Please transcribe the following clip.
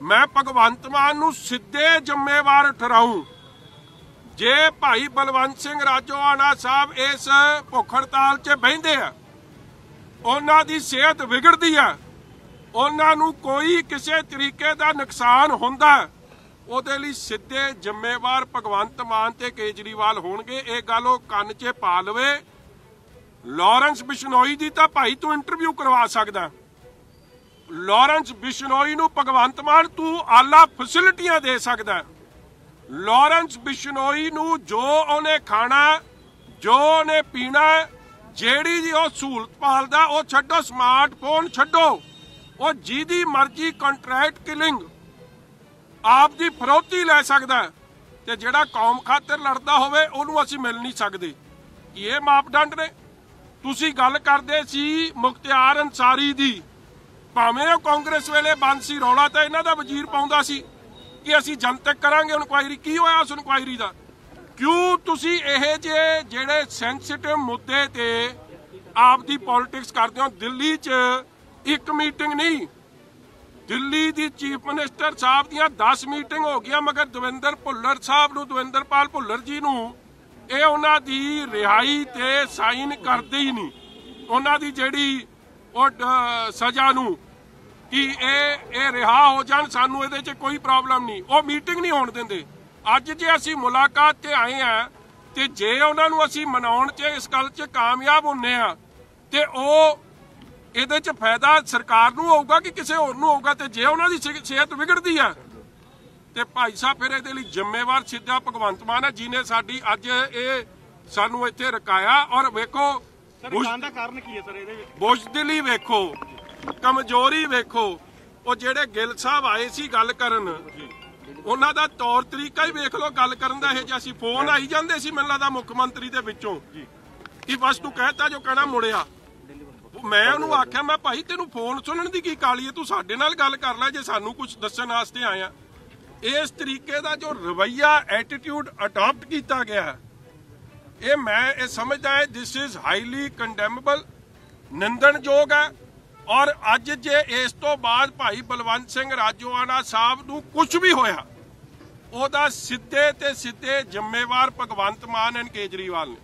ਮੈਂ ਭਗਵੰਤ ਮਾਨ ਨੂੰ ਸਿੱਧੇ ਜ਼ਿੰਮੇਵਾਰ ਠਹਿਰਾਉਂ ਜੇ ਭਾਈ ਬਲਵੰਤ ਸਿੰਘ ਰਾਜੋਆਣਾ ਸਾਹਿਬ ਇਸ ਭੁੱਖ ਹੜਤਾਲ 'ਚ ਬਹਿੰਦੇ ਆ, ਉਹਨਾਂ ਦੀ ਸਿਹਤ ਵਿਗੜਦੀ ਆ, ਉਹਨਾਂ ਨੂੰ ਕੋਈ ਕਿਸੇ ਤਰੀਕੇ ਦਾ ਨੁਕਸਾਨ ਹੁੰਦਾ, ਉਹਦੇ ਲਈ ਸਿੱਧੇ ਜ਼ਿੰਮੇਵਾਰ ਭਗਵੰਤ ਮਾਨ ਤੇ ਕੇਜਰੀਵਾਲ ਹੋਣਗੇ। ਇਹ ਗੱਲ ਉਹ ਕੰਨ 'ਚ ਪਾ ਲਵੇ। ਲਾਰੈਂਸ ਬਿਸ਼ਨੋਈ ਦੀ ਤਾਂ ਭਾਈ ਤੂੰ ਇੰਟਰਵਿਊ ਕਰਵਾ ਸਕਦਾ। ਲਾਰੈਂਸ ਬਿਸ਼ਨੋਈ ਨੂੰ ਭਗਵੰਤ ਮਾਨ ਤੂੰ ਆਲਾ ਫੈਸਿਲਿਟੀਆਂ ਦੇ ਸਕਦਾ ਹੈ। ਲਾਰੈਂਸ ਬਿਸ਼ਨੋਈ ਨੂੰ ਜੋ ਉਹਨੇ ਖਾਣਾ, ਜੋ ਉਹਨੇ ਪੀਣਾ, ਜਿਹੜੀ ਜੀ ਉਹ ਸਹੂਲਤ ਪਾਲਦਾ ਉਹ ਛੱਡੋ ਸਮਾਰਟਫੋਨ ਛੱਡੋ। ਉਹ ਜਿਹਦੀ ਮਰਜ਼ੀ ਕੰਟਰੈਕਟ ਕਿਲਿੰਗ ਆਪ ਦੀ ਫਰੋਤੀ ਲੈ ਸਕਦਾ ਤੇ ਜਿਹੜਾ ਕੌਮ ਖਾਤਰ ਲੜਦਾ ਹੋਵੇ, ਉਹਨੂੰ ਅਸੀਂ ਮਿਲ ਨਹੀਂ ਸਕਦੇ। ਕੀ ਇਹ ਮਾਪਦੰਡ ਨੇ? ਤੁਸੀਂ ਗੱਲ ਕਰਦੇ ਸੀ ਮੁਖਤਿਆਰ ਅਨਸਾਰੀ ਦੀ। ਭਾਵੇਂ ਉਹ ਕਾਂਗਰਸ ਵੇਲੇ ਬੰਦ ਰੌਲਾ ਤਾਂ ਇਹਨਾਂ ਦਾ ਵਜ਼ੀਰ ਪਾਉਂਦਾ ਸੀ ਕਿ ਅਸੀਂ ਜਨਤਕ ਕਰਾਂਗੇ ਇਨਕੁਆਇਰੀ ਕੀ ਹੋਇਆ ਉਸ ਇਨਕੁਆਇਰੀ ਦਾ? ਕਿਉਂ ਤੁਸੀਂ ਇਹ ਜੇ ਜਿਹੜੇ ਸੈਂਸਿਟਿਵ ਮੁੱਦੇ ਤੇ ਆਪ ਦੀ ਪੋਲਿਟਿਕਸ ਕਰਦੇ ਹੋ, ਦਿੱਲੀ 'ਚ ਇੱਕ ਮੀਟਿੰਗ ਨਹੀਂ, ਦਿੱਲੀ ਦੀ ਚੀਫ ਮਿਨਿਸਟਰ ਸਾਹਿਬ ਦੀਆਂ 10 ਮੀਟਿੰਗ ਹੋ ਗਈਆਂ, ਮਗਰ ਦਵਿੰਦਰ ਭੁੱਲਰ ਸਾਹਿਬ ਨੂੰ, ਦਵਿੰਦਰਪਾਲ ਭੁੱਲਰ ਜੀ ਨੂੰ, ਇਹ ਉਹਨਾਂ ਦੀ ਰਿਹਾਈ ਤੇ ਸਾਈਨ ਕਰਦੇ ਹੀ ਨਹੀਂ। ਉਹਨਾਂ ਦੀ ਜਿਹੜੀ ਉਹ ਸਜ਼ਾ ਨੂੰ ਕਿ ਇਹ ਇਹ ਰਿਹਾ ਹੋ ਜਾਣ, ਸਾਨੂੰ ਇਹਦੇ 'ਚ ਕੋਈ ਪ੍ਰੋਬਲਮ ਨਹੀਂ। ਉਹ ਮੀਟਿੰਗ ਨਹੀਂ ਹੋਣ ਦਿੰਦੇ। ਅੱਜ ਜੇ ਅਸੀਂ ਮੁਲਾਕਾਤ ਤੇ ਆਏ ਆ, ਤੇ ਜੇ ਉਹਨਾਂ ਨੂੰ ਅਸੀਂ ਮਨਾਉਣ 'ਚ, ਇਸ ਗੱਲ 'ਚ ਕਾਮਯਾਬ ਹੁੰਨੇ ਆ, ਤੇ ਉਹ ਇਹਦੇ 'ਚ ਫਾਇਦਾ ਸਰਕਾਰ ਨੂੰ ਹੋਊਗਾ ਕਿ ਕਿਸੇ ਹੋਰ ਨੂੰ ਹੋਊਗਾ? ਤੇ ਜੇ ਉਹਨਾਂ ਦੀ ਸਿਹਤ ਵਿਗੜਦੀ ਆ, ਤੇ ਭਾਈ ਸਾਹਿਬ ਫਿਰ ਇਹਦੇ ਲਈ ਜ਼ਿੰਮੇਵਾਰ ਸਿੱਧਾ ਭਗਵੰਤ ਮਾਨ ਹੈ ਜਿਨੇ ਸਾਡੀ ਅੱਜ ਇਹ ਸਾਨੂੰ ਇੱਥੇ ਰਕਾਇਆ। ਔਰ ਵੇਖੋ ਸਰ ਬੁਸ਼- ਜਾਣ ਦਾ ਕਾਰਨ ਕੀ ਹੈ ਸਰ ਇਹਦੇ ਵਿੱਚ? ਬੁਜ਼ਦਿਲੀ ਵੇਖੋ ਕਮਜ਼ੋਰੀ ਵੇਖੋ ਉਹ ਜਿਹੜੇ ਗਿੱਲ ਸਾਹਿਬ ਆਏ ਸੀ ਗੱਲ ਕਰਨ ਉਹਨਾਂ ਦਾ ਤੌਰ ਤਰੀਕਾ ਹੀ ਵੇਖ ਲਓ ਗੱਲ ਕਰਨ ਦਾ ਇਹ ਜਿਹਾ ਸੀ। ਫੋਨ ਆਈ ਜਾਂਦੇ ਸੀ ਮੈਨੂੰ ਲੱਗਦਾ ਮੁੱਖ ਮੰਤਰੀ ਦੇ ਵਿੱਚੋਂ। ਕਿ ਬਸ ਤੂੰ ਕਹਿਤਾ ਜੋ ਕਹਿਣਾ ਮੁੜਿਆ। ਮੈਂ ਉਹਨੂੰ ਆਖਿਆ ਮੈਂ ਭਾਈ ਤੈਨੂੰ ਫੋਨ ਸੁਣਨ ਦੀ ਕੀ ਕਾਲੀ ਹੈ? ਤੂੰ ਸਾਡੇ ਨਾਲ ਗੱਲ ਕਰ ਲੈ ਜੇ ਸਾਨੂੰ ਕੁਝ ਦੱਸਣ ਵਾਸਤੇ ਆਇਆ। ਇਸ ਤਰੀਕੇ ਦਾ ਜੋ ਰਵਈਆ ਐਟੀਟਿਊਡ ਅਡਾਪਟ ਕੀਤਾ ਗਿਆ ਇਹ ਮੈਂ ਇਹ ਸਮਝਦਾ ਹੈ ਦਿਸ ਇਜ਼ ਹਾਈਲੀ ਕੰਡੈਮੇਬਲ ਨਿੰਦਣਯੋਗ ਹੈ। ਔਰ ਅੱਜ ਜੇ ਇਸ ਤੋਂ ਬਾਅਦ ਭਾਈ ਬਲਵੰਤ ਸਿੰਘ ਰਾਜੋਆਣਾ ਸਾਹਿਬ ਨੂੰ ਕੁਝ ਵੀ ਹੋਇਆ, ਉਹਦਾ ਸਿੱਧੇ ਤੇ ਸਿੱਧੇ ਜ਼ਿੰਮੇਵਾਰ ਭਗਵੰਤ ਮਾਨ ਐਂਡ ਕੇਜਰੀਵਾਲ ਨੇ।